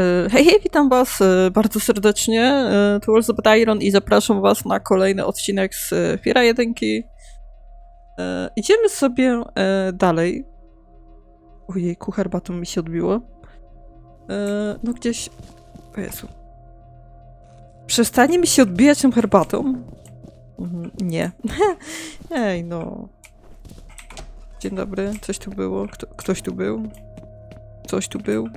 E, Hej, hej, witam was e, bardzo serdecznie. Tu Elizabeth Iron i zapraszam was na kolejny odcinek z e, Fiera 1. E, Idziemy sobie dalej. Ojejku, herbatą mi się odbiło. No gdzieś... O Jezu. Przestanie mi się odbijać tą herbatą? Mhm, Nie. Ej, no. Dzień dobry, coś tu było? Kto, ktoś tu był? Coś tu był?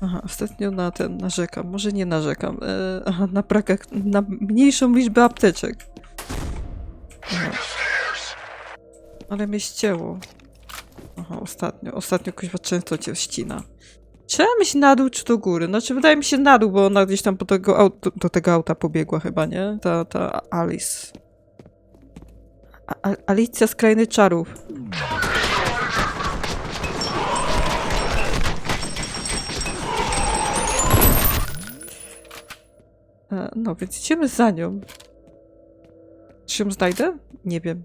Aha, ostatnio na ten narzekam. Może nie narzekam. E, aha, na brak, na mniejszą liczbę apteczek. Aha. Ale mnie ścięło. Aha, ostatnio. Ostatnio kuźwa często cię ścina. Trzeba iść na dół czy do góry? Znaczy, wydaje mi się na dół, bo ona gdzieś tam po tego auto, do tego auta pobiegła chyba, nie? Ta, ta Alice. A- Alicja z Krainy Czarów. No, więc idziemy za nią. Czy ją znajdę? Nie wiem.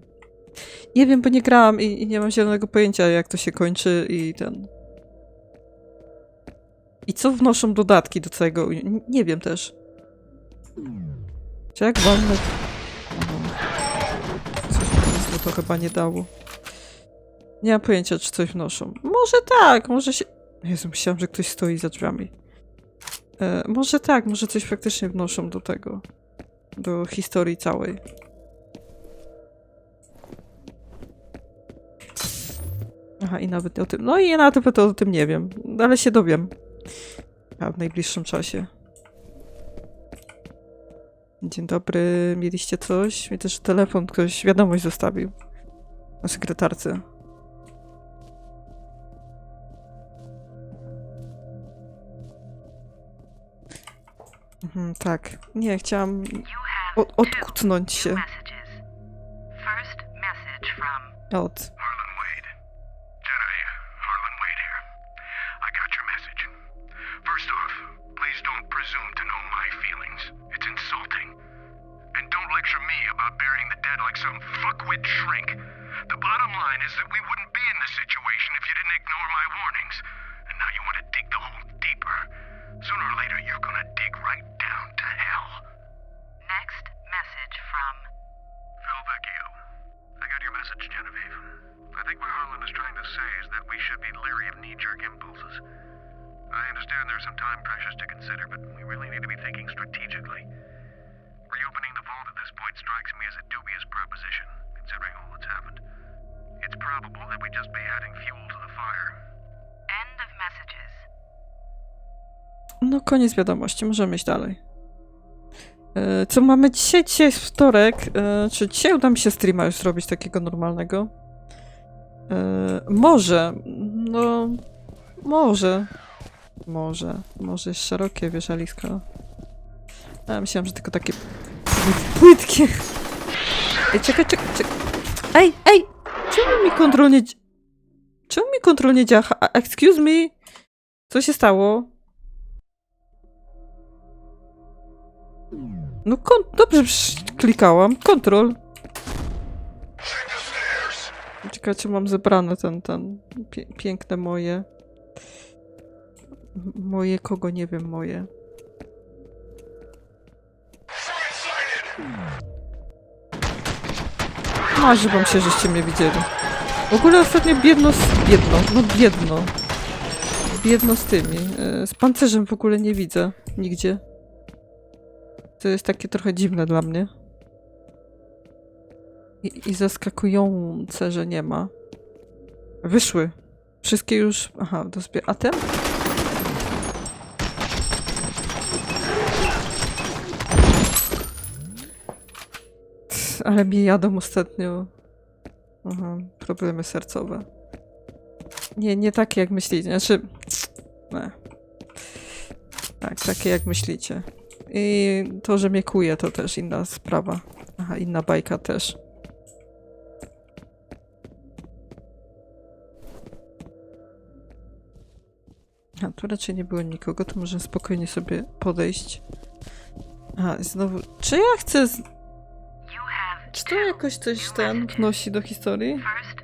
Nie wiem, bo nie grałam i, i nie mam zielonego pojęcia, jak to się kończy i ten... I co wnoszą dodatki do całego... Nie wiem też. Czy jak walnę... Coś mi to chyba nie dało. Nie mam pojęcia, czy coś wnoszą. Może tak, może się... Jezu, myślałam, że ktoś stoi za drzwiami. E, może tak, może coś faktycznie wnoszą do tego. Do historii całej. Aha, i nawet o tym. No i ja nawet o tym nie wiem, ale się dowiem. A w najbliższym czasie. Dzień dobry, mieliście coś? Mi też telefon, ktoś wiadomość zostawił. Na sekretarce. Mhm, tak. Nie, chciałam o- odkucnąć się messages. First message from od... Harlan Wade. Jedi, Harlan Wade here. I got your message. First off, please don't presume to know my feelings. It's insulting. And don't lecture me about burying the dead like some fuckwit shrink. The bottom line is that we wouldn't be in this situation if you didn't ignore my warnings. And now you want to dig the hole deeper. Sooner or later, you're gonna message, Genevieve. I think what Harlan is trying to say is that we should be leery of knee-jerk impulses. I understand there are some time pressures to consider, but we really need to be thinking strategically. Reopening the vault at this point strikes me as a dubious proposition, considering all that's happened. It's probable that we'd just be adding fuel to the fire. end of messages. No, koniec wiadomości, możemy iść dalej. E, Co mamy dzisiaj? Dzisiaj jest wtorek. E, Czy dzisiaj uda mi się streama już zrobić takiego normalnego? E, Może. No. Może. Może. Może jest szerokie wieżalisko. Ja myślałam, że tylko takie płyt- płytkie. Ej, czekaj, czekaj, czekaj. Ej, ej! Czemu mi kontrol nie... dzi- Czemu mi kontrol nie działa? Excuse me? Co się stało? No kon... Dobrze klikałam. Kontrol. Czekajcie, mam zebrane ten, ten... Pie piękne moje. Moje kogo, nie wiem, moje. Marzy wam się, żeście mnie widzieli. W ogóle ostatnio biedno z... Biedno, no biedno. Biedno z tymi. e, Z pancerzem w ogóle nie widzę. Nigdzie. To jest takie trochę dziwne dla mnie. I, i zaskakujące, że nie ma. Wyszły. Wszystkie już... Aha, do. A ten? Ale mnie jadą ostatnio. Aha, problemy sercowe. Nie, nie takie jak myślicie. Znaczy... Nie. Tak, takie jak myślicie. I to, że mnie kuje, to też inna sprawa. Aha, inna bajka też. A tu raczej nie było nikogo, to może spokojnie sobie podejść. A, znowu. Czy ja chcę. Z... Czy to jakoś coś ten wnosi do historii? first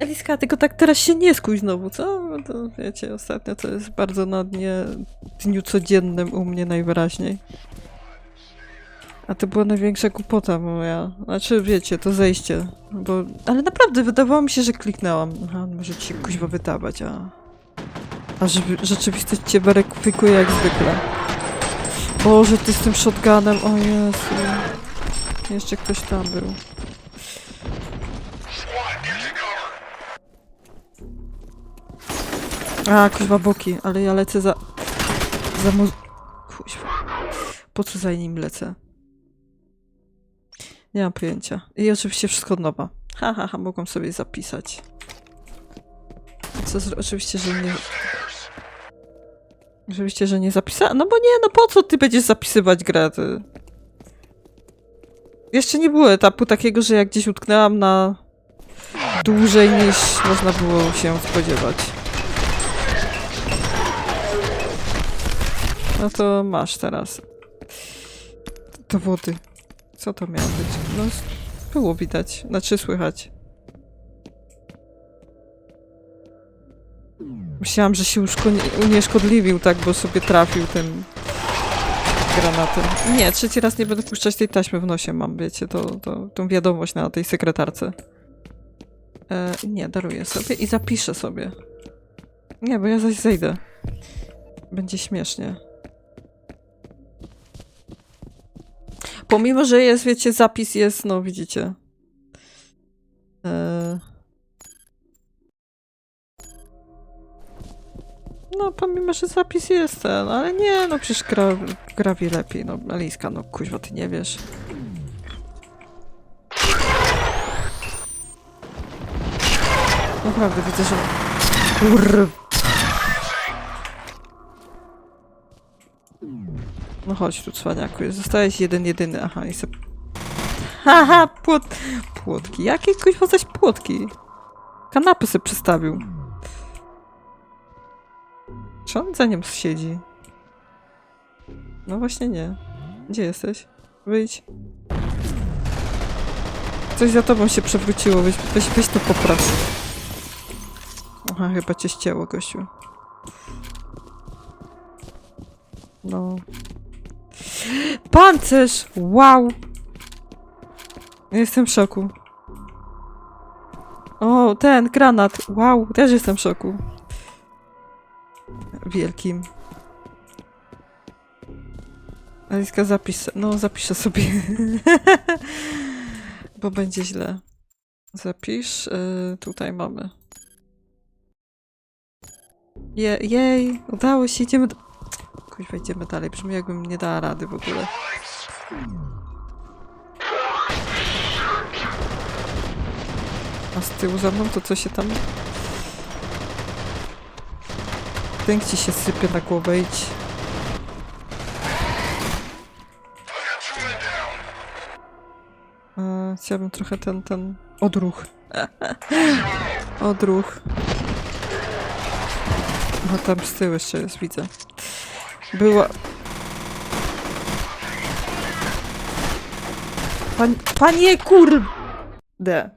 Eliska, tylko tak teraz się nie skuj znowu, co? Bo To wiecie, ostatnio to jest bardzo na dnie, dniu codziennym u mnie najwyraźniej. A to była największa głupota moja. Znaczy, wiecie, to zejście. Bo, ale naprawdę, wydawało mi się, że kliknęłam. Aha, może ci kuźwa wydawać, a... A żeby, rzeczywistość cię weryfikuje jak zwykle. Boże, ty z tym shotgunem, o Jezu. Jeszcze ktoś tam był. A, kuźwa boki, ale ja lecę za... Za mu... Kuźwa. Po co za nim lecę? Nie mam pojęcia. I oczywiście wszystko od nowa. Ha, ha, ha, mogłam sobie zapisać. Co, oczywiście, że nie... Oczywiście, że nie zapisałam. No bo nie, no po co ty będziesz zapisywać grę, ty? Jeszcze nie było etapu takiego, że jak gdzieś utknęłam na dłużej niż można było się spodziewać. No to masz teraz. Dowody. Co to miało być? No, było widać. Znaczy słychać. Myślałam, że się uszko- unieszkodliwił, tak, bo sobie trafił tym granatem. Nie, trzeci raz nie będę puszczać tej taśmy w nosie mam, wiecie, to, to, tą wiadomość na tej sekretarce. E, nie, daruję sobie i zapiszę sobie. Nie, bo ja zaś zejdę. Będzie śmiesznie. Pomimo, że jest, wiecie, zapis jest, no widzicie. E... No, pomimo, że zapis jest ten, ale nie, no przecież gra, gra wie lepiej, no, Aliska, no kuźwa, ty nie wiesz. Naprawdę, widzę, że... Kurr... No chodź tu, cwaniaku. Zostałeś jeden, jedyny. Aha, i se... Haha, płot... Płotki. Jakie kuźwa zaś płotki? Kanapy se przystawił. Czy on za nim siedzi? No właśnie nie. Gdzie jesteś? Wyjdź. Coś za tobą się przewróciło. Weź, weź, weź to popraw. Aha, chyba cię ścięło, gościu. No. Pancerz! Wow! Jestem w szoku. O, ten granat. Wow, też jestem w szoku. Wielkim. Aliska, zapis. No, zapiszę sobie. Bo będzie źle. Zapisz. Y, tutaj mamy. Je, jej, udało się, idziemy do... Kuźwa, idziemy dalej. Brzmi jakbym nie dała rady w ogóle. A z tyłu za mną to co się tam... Tęk ci się sypie na głowę, idź. E, trochę ten, ten odruch. odruch. No tam z tyłu jeszcze jest, widzę. Była... Pan, panie kurde!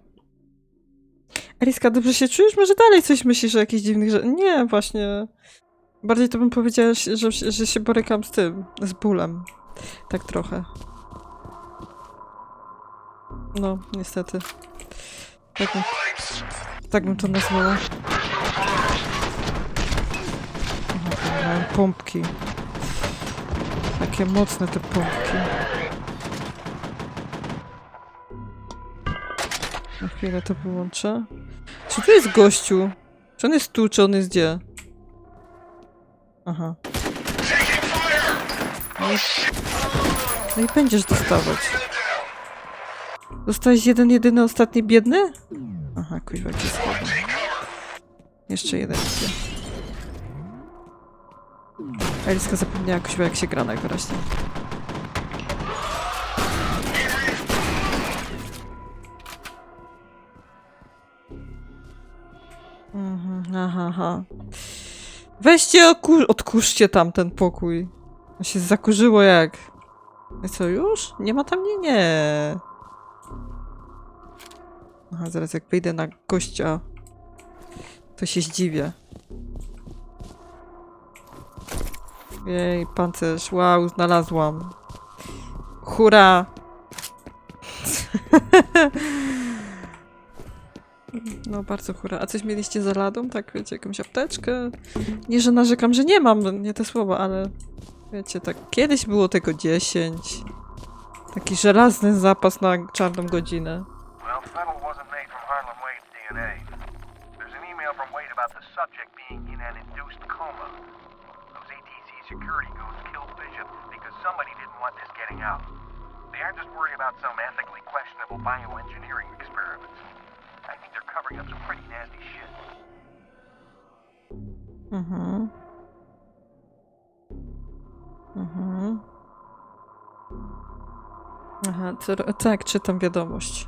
Eliska, dobrze się czujesz? Może dalej coś myślisz o jakichś dziwnych rzeczach? Nie, właśnie. Bardziej to bym powiedziała, że, że się borykam z tym, z bólem. Tak trochę. No, niestety. Tak bym, tak bym to nazwała. Aha, pompki. Takie mocne te pompki. Na chwilę to wyłączę. Czy tu jest gościu? Czy on jest tu, czy on jest gdzie? Aha. No i, no będziesz dostawać. Dostałeś jeden, jedyny, ostatni biedny? Aha, kuźwa, słaby. Jeszcze jeden. Eliska zapomniała kuźwa, jak się gra najwyraźniej. Mhm, aha. Weźcie, odkurzcie tam ten pokój. To się zakurzyło jak... I co, już? Nie ma tam? Nie, nie. Aha, zaraz jak wyjdę na gościa, to się zdziwię. Jej, pancerz, wow, znalazłam. Hurra! No, bardzo hura. A coś mieliście za ladą? Tak, wiecie, jakąś apteczkę? Nie, że narzekam, że nie mam, nie te słowa, ale wiecie, tak kiedyś było tego 10. Taki żelazny zapas na czarną godzinę. Security goons killed Bishop because somebody didn't want this getting out. They aren't just worried about some ethically questionable bioengineering experiments. I think they're covering up some pretty nasty shit. Mhm. Mhm. Aha, ro- tak, czytam wiadomość.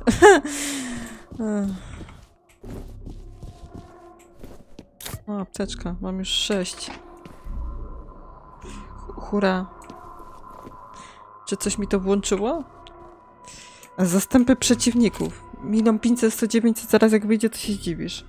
O, apteczka, mam już sześć. Hura. Czy coś mi to włączyło? Zastępy przeciwników. Miną 500, 100, 900, zaraz jak wyjdzie, to się zdziwisz.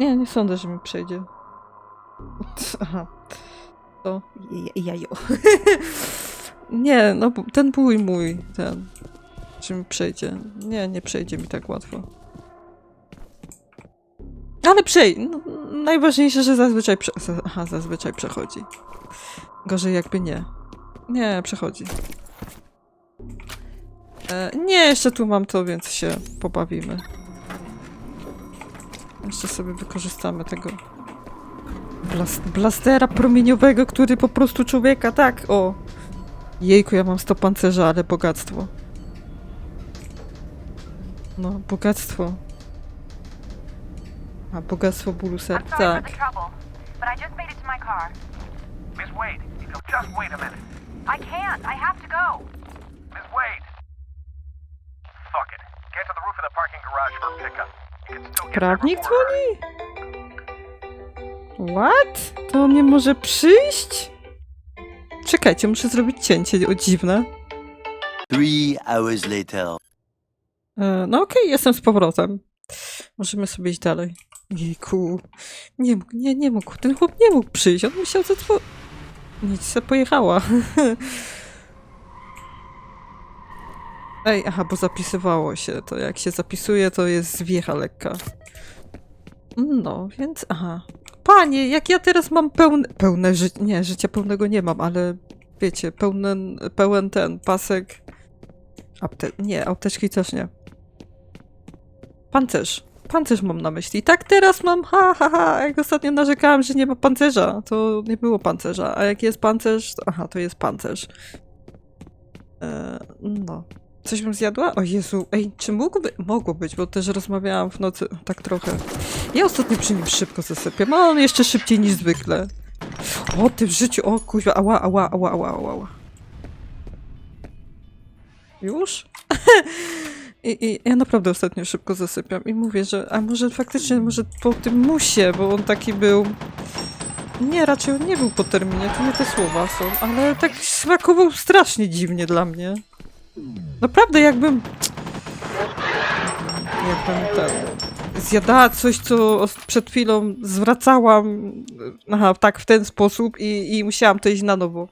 Nie, nie sądzę, że mi przejdzie. Aha. To jajo. nie, no ten bój mój, ten. Czy mi przejdzie? Nie, nie przejdzie mi tak łatwo. Ale przej... No, najważniejsze, że zazwyczaj... Prze... Aha, zazwyczaj przechodzi. Gorzej jakby nie. Nie, przechodzi. E, nie, jeszcze tu mam to, więc się pobawimy. Jeszcze sobie wykorzystamy tego blas blastera promieniowego, który po prostu człowieka, tak, o. Jejku, ja mam 100 pancerza, ale bogactwo. No, bogactwo. A, bogactwo bólu serca, tak. Miss Wade, just wait a minute. I can't. I have to go. Miss Wade! Fuck it. Get to the roof of the parking garage for pickup. Prawnik dzwoni? What? To on nie może przyjść? Czekajcie, muszę zrobić cięcie, o dziwne. Three hours later. E, No okej, jestem z powrotem. Możemy sobie iść dalej. Jejku. Nie mógł, nie, nie mógł. Ten chłop nie mógł przyjść. On musiał zadzwo... Nic se pojechała. Ej, aha, bo zapisywało się. To jak się zapisuje, to jest zwiecha lekka. No, więc aha. Panie, jak ja teraz mam pełne... Pełne życie... Nie, życia pełnego nie mam, ale wiecie, pełen, pełen ten pasek... Apte... Nie, apteczki też nie. Pancerz. Pancerz mam na myśli. Tak teraz mam, ha, ha, ha. Jak ostatnio narzekałam, że nie ma pancerza, to nie było pancerza. A jak jest pancerz, to aha, to jest pancerz. E, no. Coś bym zjadła? O Jezu, ej, czy mógłby... Mogło być, bo też rozmawiałam w nocy tak trochę. Ja ostatnio przy nim szybko zasypiam, a on jeszcze szybciej niż zwykle. O, ty w życiu, o kuźwa, ała, ała, ała, ała, ała. ała. Już? I, I ja naprawdę ostatnio szybko zasypiam i mówię, że a może faktycznie, może po tym musie, bo on taki był... Nie, raczej on nie był po terminie, to nie te słowa są, ale tak smakował strasznie dziwnie dla mnie. Naprawdę jakbym... Jakbym ten... Zjadała coś, co przed chwilą zwracałam, aha, tak, w ten sposób i, i musiałam to iść na nowo.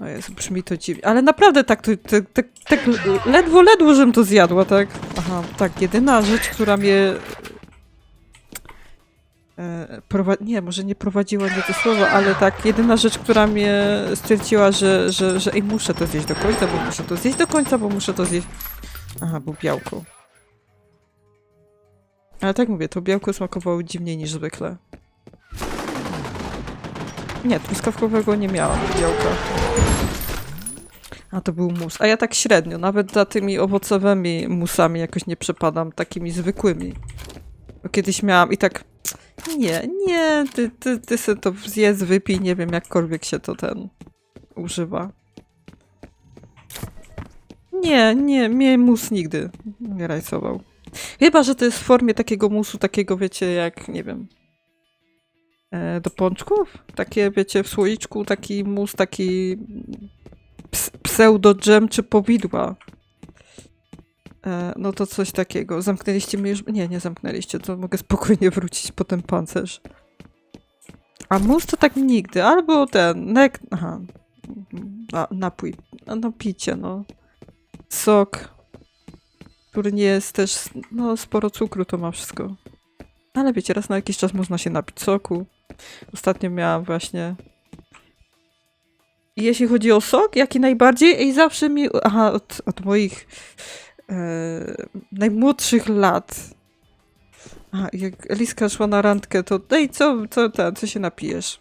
O Jezu, brzmi to dziwnie. Ale naprawdę tak, tak, tak, tak ledwo, ledwo, żem to zjadła, tak? Aha, tak, jedyna rzecz, która mnie... Nie, może nie prowadziła nie to słowo, ale tak, jedyna rzecz, która mnie stwierdziła, że, że, że ej, muszę to zjeść do końca, bo muszę to zjeść do końca, bo muszę to zjeść... Aha, bo białko. Ale tak mówię, to białko smakowało dziwniej niż zwykle. Nie, truskawkowego nie miałam białka. A to był mus. A ja tak średnio, nawet za tymi owocowymi musami jakoś nie przepadam, takimi zwykłymi. Bo kiedyś miałam i tak, nie, nie, ty, ty, ty se to zjedz, wypij, nie wiem, jakkolwiek się to ten używa. Nie, nie, mnie mus nigdy nie rajcował. Chyba, że to jest w formie takiego musu, takiego wiecie, jak, nie wiem, e, do pączków? Takie, wiecie, w słoiczku, taki mus, taki ps pseudo-dżem czy powidła. E, no to coś takiego. Zamknęliście mnie już? Nie, nie zamknęliście, to mogę spokojnie wrócić po ten pancerz. A mus to tak nigdy. Albo ten, nek... Aha. Napój. A, No picie, no. Sok. Który nie jest też... No, sporo cukru to ma wszystko. Ale wiecie, raz na jakiś czas można się napić soku. Ostatnio miałam właśnie jeśli chodzi o sok, jaki najbardziej, i zawsze mi, aha, od, od moich najmłodszych lat, aha, jak Eliska szła na randkę, to ej, co, co, ten, co się napijesz?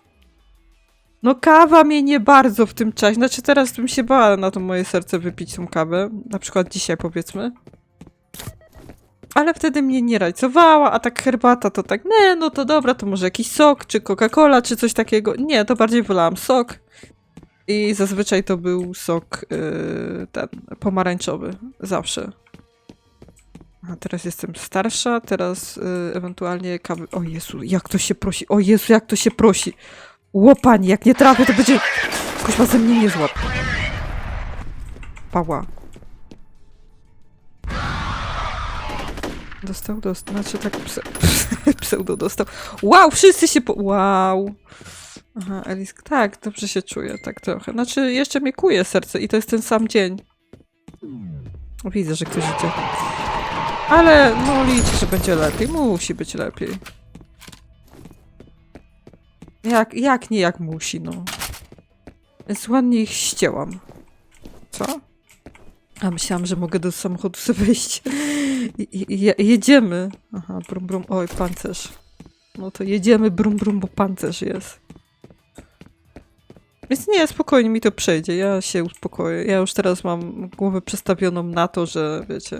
No kawa mnie nie bardzo w tym czasie, znaczy teraz bym się bała na to moje serce wypić tą kawę, na przykład dzisiaj powiedzmy. Ale wtedy mnie nie rajcowała, a tak herbata to tak, nie, no to dobra, to może jakiś sok, czy Coca-Cola, czy coś takiego. Nie, to bardziej wolałam sok. I zazwyczaj to był sok yy, ten pomarańczowy. Zawsze. A teraz jestem starsza, teraz yy, ewentualnie kawy. O Jezu, jak to się prosi. O Jezu, jak to się prosi. Łopanie, jak nie trafię, to będzie. Kuźma ze mnie nie złap. Pała. Dostał, dostał. Znaczy tak pse, pseudo dostał. Wow, wszyscy się po... Wow. Aha, Elisk, tak, dobrze się czuję, tak trochę. Znaczy, jeszcze mnie kuje serce i to jest ten sam dzień. Widzę, że ktoś idzie. Ale, no liczę, że będzie lepiej. Musi być lepiej. Jak, jak nie jak musi, no. Więc ich ścięłam. Co? A myślałam, że mogę do samochodu sobie wejść. Jedziemy. Aha, brum brum. Oj, pancerz. No to jedziemy brum brum, bo pancerz jest. Więc nie, spokojnie mi to przejdzie. Ja się uspokoję. Ja już teraz mam głowę przestawioną na to, że wiecie.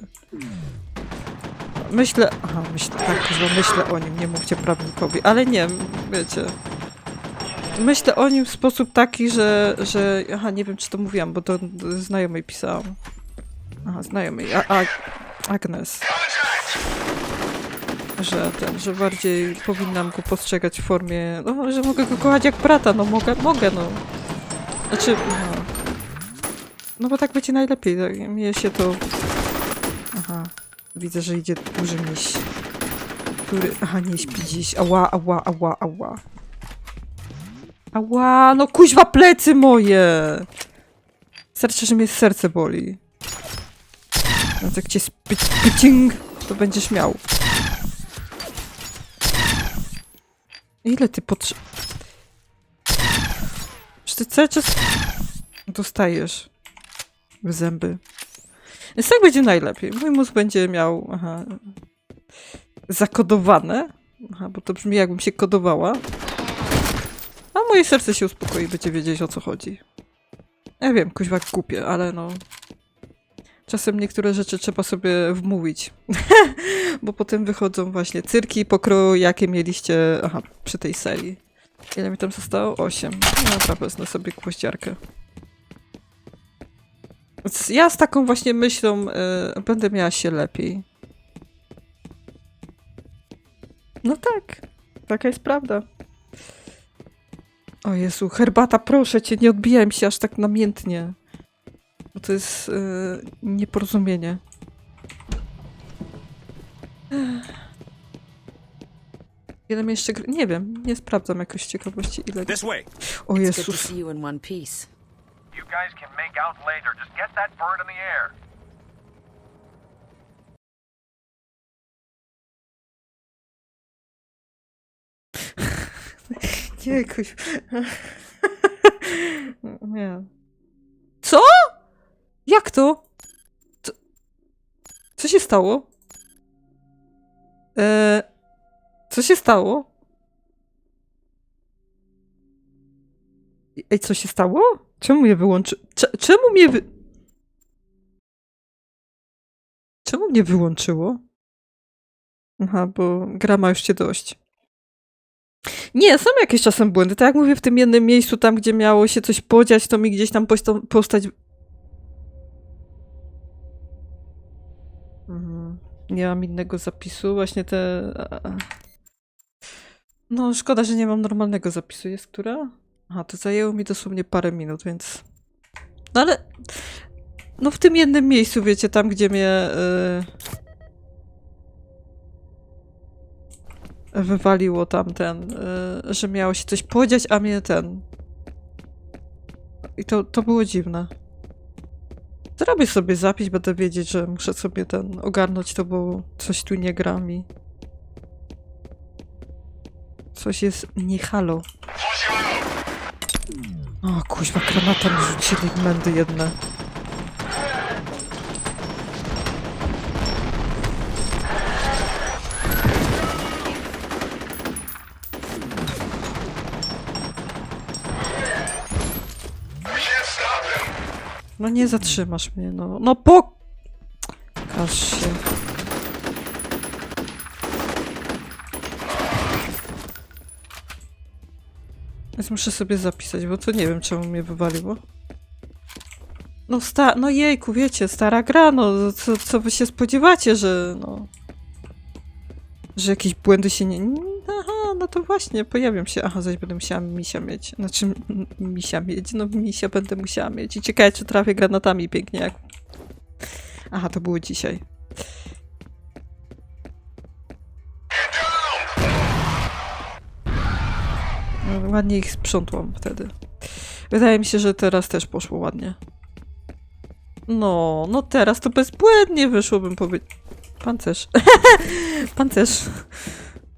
Myślę. Aha, myślę, tak, że myślę o nim, nie mówcie prawnikowi, ale nie, wiecie. Myślę o nim w sposób taki, że, że. Aha, nie wiem, czy to mówiłam, bo to znajomej pisałam. Aha, znajomej. A, a, Agnes. Że ten, że bardziej powinnam go postrzegać w formie. No, że mogę go kochać jak brata, no mogę, mogę, no. Znaczy. No, no bo tak będzie najlepiej. Tak, mnie się to. Aha. Widzę, że idzie duży miś. Który. Aha, nie śpi dziś. Ała, ała, ała, ała. Ała, no kuźwa plecy moje! Serce, że mnie serce boli. Więc jak cię spycing, to będziesz miał. Ile ty potrze... Ty cały czas dostajesz w zęby? Więc tak będzie najlepiej. Mój mózg będzie miał aha, zakodowane. Aha, bo to brzmi jakbym się kodowała. A moje serce się uspokoi, będzie wiedzieć o co chodzi. Ja wiem, kuźwa głupie, ale no... Czasem niektóre rzeczy trzeba sobie wmówić. Bo potem wychodzą właśnie cyrki pokroju, jakie mieliście aha, przy tej serii. Ile mi tam zostało? Osiem. No dobra, wezmę sobie gwoździarkę. Więc ja z taką właśnie myślą y, będę miała się lepiej. No tak. Taka jest prawda. O Jezu, herbata, proszę cię, nie odbijaj mi się aż tak namiętnie. Bo to jest y, nieporozumienie. Ile mi jeszcze gry... Nie wiem, nie sprawdzam jakoś ciekawości ile... This way. O Jezus. you guys can make out later. Just get that bird in the air. Nie, jakoś... Nie. Co? Jak to? Co, co się stało? E, co się stało? Ej, co się stało? Czemu mnie wyłączy... Cze- czemu mnie wy... Czemu mnie wyłączyło? Aha, bo gra ma już cię dość. Nie, są jakieś czasem błędy. Tak jak mówię, w tym jednym miejscu, tam gdzie miało się coś podziać, to mi gdzieś tam posta- postać. Mhm. Nie mam innego zapisu. Właśnie te. A- No, szkoda, że nie mam normalnego zapisu. Jest która? Aha, to zajęło mi dosłownie parę minut, więc. No ale. No, w tym jednym miejscu, wiecie, tam gdzie mnie. y, wywaliło tamten, y, że miało się coś podziać, a mnie ten. I to, to było dziwne. Zrobię sobie zapis, będę wiedzieć, że muszę sobie ten ogarnąć to, bo coś tu nie gra mi. Coś jest nie halo. O, kuźwa, granata mi rzucili mędy jedne. No nie zatrzymasz mnie, no. No po... Więc muszę sobie zapisać, bo to nie wiem, czemu mnie wywaliło. No sta... No jejku, wiecie, stara gra, no co, co wy się spodziewacie, że no... Że jakieś błędy się nie... Aha, no to właśnie, pojawią się. Aha, zaś będę musiała misia mieć. Znaczy, misia mieć, no misia będę musiała mieć. I ciekawe, czy trafię granatami pięknie jak... Aha, to było dzisiaj. Ładnie ich sprzątłam wtedy. Wydaje mi się, że teraz też poszło ładnie. No, no teraz to bezbłędnie wyszło, bym powiedział. Pancerz. Pancerz.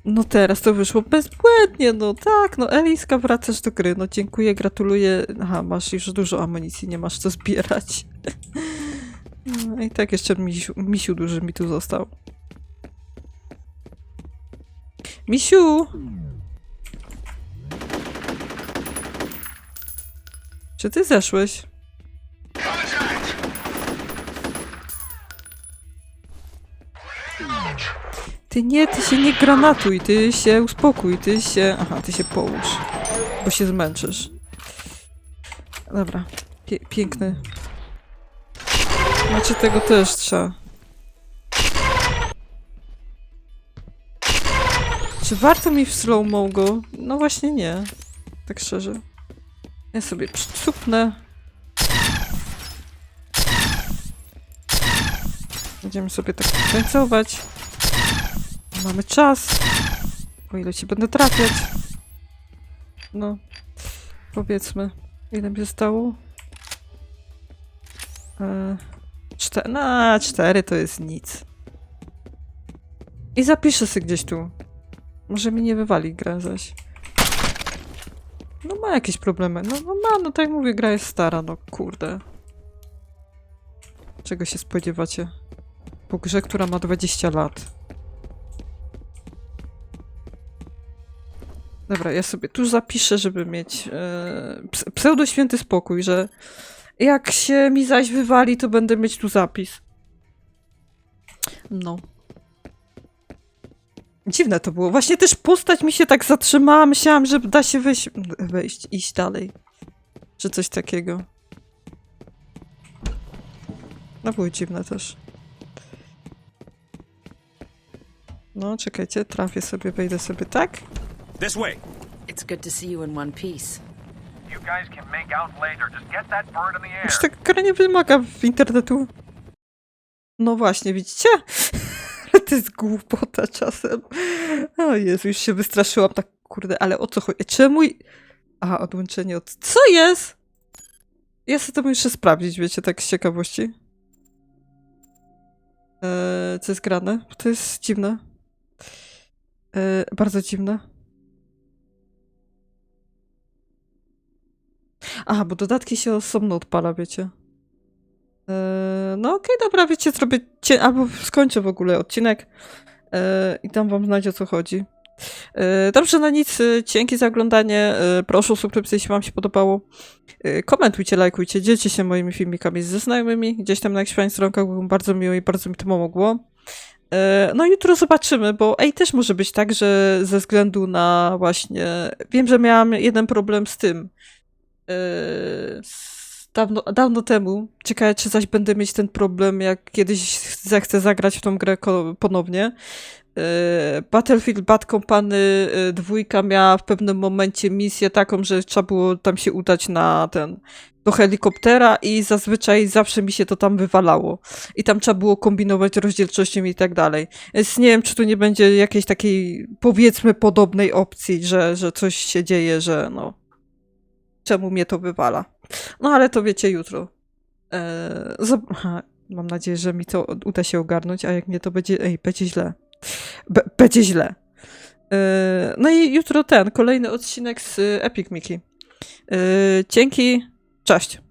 No teraz to wyszło bezbłędnie, no tak, no Eliska wracasz do gry, no dziękuję, gratuluję. Aha, masz już dużo amunicji, nie masz co zbierać. No i tak jeszcze misiu, misiu duży mi tu został. Misiu! Czy ty zeszłeś? Ty nie, ty się nie granatuj, ty się uspokój, ty się... Aha, ty się połóż, bo się zmęczysz. Dobra, piękny. Znaczy tego też trzeba. Czy warto mi w slow-mo go? No właśnie nie. Tak szczerze. Ja sobie przycupnę. Będziemy sobie tak tańcować. Mamy czas. O ile ci będę trafiać. No. Powiedzmy. Ile mi zostało? E, czte no, cztery to jest nic. I zapiszę sobie gdzieś tu. Może mi nie wywali gra zaś. No ma jakieś problemy. No, no ma, no tak jak mówię, gra jest stara, no kurde. Czego się spodziewacie? Po grze, która ma 20 lat. Dobra, ja sobie tu zapiszę, żeby mieć e, ps- pseudo-święty spokój, że jak się mi zaś wywali, to będę mieć tu zapis. No. Dziwne to było. Właśnie też postać mi się tak zatrzymała. Myślałam, że da się wejść, wejść iść dalej. Czy coś takiego. No było dziwne też. No, czekajcie, trafię sobie, wejdę sobie tak. This way. It's good to see you in one piece. You guys can make out later. Just get that bird in the air. Już tak gra nie wymaga w internetu. No właśnie, widzicie? to jest głupota czasem. O Jezu, już się wystraszyłam tak, kurde, ale o co chodzi? Czemu... Aha, odłączenie od... Co jest? Ja sobie to muszę sprawdzić, wiecie, tak z ciekawości. Eee, co jest grane? To jest dziwne. Eee, bardzo dziwne. Aha, bo dodatki się osobno odpala, wiecie. Eee, no okej, dobra, wiecie, zrobię cie- albo skończę w ogóle odcinek eee, i tam wam znajdzie o co chodzi. Eee, dobrze, no nic, dzięki za oglądanie, proszę o subskrypcję, jeśli wam się podobało. Komentujcie, lajkujcie, dzielcie się moimi filmikami ze znajomymi, gdzieś tam na jakichś fajnych stronkach, było bardzo miło i bardzo mi to pomogło. No jutro zobaczymy, bo ej, też może być tak, że ze względu na właśnie, wiem, że miałam jeden problem z tym, z- dawno, dawno temu. Ciekawe, czy zaś będę mieć ten problem, jak kiedyś zechcę zagrać w tą grę ponownie. Eee, Battlefield Bad Company e, dwójka miała w pewnym momencie misję taką, że trzeba było tam się udać na ten do helikoptera i zazwyczaj zawsze mi się to tam wywalało. I tam trzeba było kombinować rozdzielczością i tak dalej. Więc nie wiem, czy tu nie będzie jakiejś takiej, powiedzmy, podobnej opcji, że, że coś się dzieje, że no, czemu mnie to wywala. No ale to wiecie jutro. Eee, mam nadzieję, że mi to uda się ogarnąć, a jak nie, to będzie, ej, będzie źle. Be- będzie źle. Eee, no i jutro ten, kolejny odcinek z Epic Mickey. Eee, dzięki, cześć.